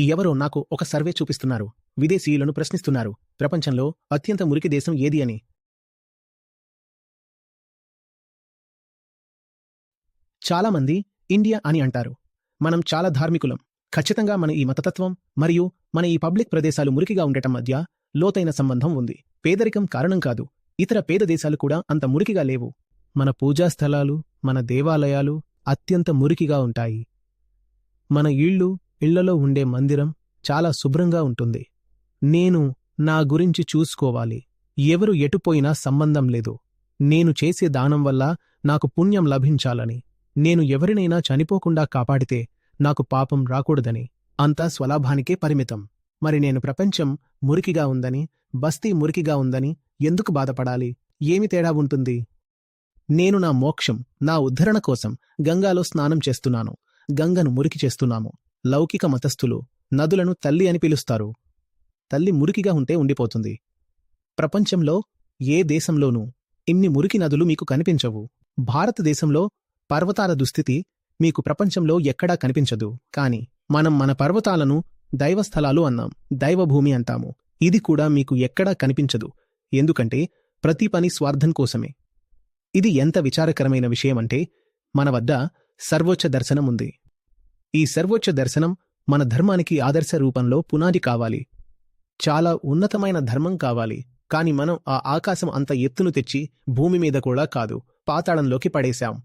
ఈ ఎవరో నాకు ఒక సర్వే చూపిస్తున్నారు. విదేశీయులను ప్రశ్నిస్తున్నారు. ప్రపంచంలో అత్యంత మురికి దేశం ఏది అని. చాలామంది ఇండియా అని అంటారు. మనం చాలా ధార్మికులం. ఖచ్చితంగా మన ఈ మతతత్వం మరియు మన ఈ పబ్లిక్ ప్రదేశాలు మురికిగా ఉండటం మధ్య లోతైన సంబంధం ఉంది. పేదరికం కారణం కాదు. ఇతర పేద దేశాలు కూడా అంత మురికిగా లేవు. మన పూజా స్థలాలు మన దేవాలయాలు అత్యంత మురికిగా ఉంటాయి. మన ఇళ్ళు ఇళ్ళలో ఉండే మందిరం చాలా శుభ్రంగా ఉంటుంది. నేను నా గురించి చూసుకోవాలి. ఎవరు ఎటుపోయినా సంబంధం లేదు. నేను చేసే దానం వల్ల నాకు పుణ్యం లభించాలని. నేను ఎవరినైనా చనిపోకుండా కాపాడితే నాకు పాపం రాకూడదని. అంతా స్వలాభానికే పరిమితం. మరి నేను ప్రపంచం మురికిగా ఉందని బస్తీ మురికిగా ఉందని ఎందుకు బాధపడాలి? ఏమి తేడా ఉంటుంది? నేను నా మోక్షం నా ఉద్ధరణ కోసం గంగాలో స్నానం చేస్తున్నాను. గంగను మురికి చేస్తున్నాము. లౌకిక మతస్థులు నదులను తల్లి అని పిలుస్తారు. తల్లి మురికిగా ఉంటే ఉండిపోతుంది. ప్రపంచంలో ఏ దేశంలోనూ ఇన్ని మురికి నదులు మీకు కనిపించవు. భారతదేశంలో పర్వతాల దుస్థితి మీకు ప్రపంచంలో ఎక్కడా కనిపించదు. కాని మనం మన పర్వతాలను దైవస్థలాలు అన్నాం. దైవభూమి అంటాము. ఇది కూడా మీకు ఎక్కడా కనిపించదు. ఎందుకంటే ప్రతి పని స్వార్థం కోసమే. ఇది ఎంత విచారకరమైన విషయమంటే మన వద్ద సర్వోచ్చ దర్శనం ఉంది ఈ సర్వోచ్చ దర్శనం మన ధర్మానికి ఆదర్శ రూపంలో పునాది కావాలి. చాలా ఉన్నతమైన ధర్మం కావాలి. కాని మనం ఆ ఆకాశం అంత ఎత్తును తెచ్చి భూమి మీద కూడా కాదు పాతాళంలోకి పడేశాం.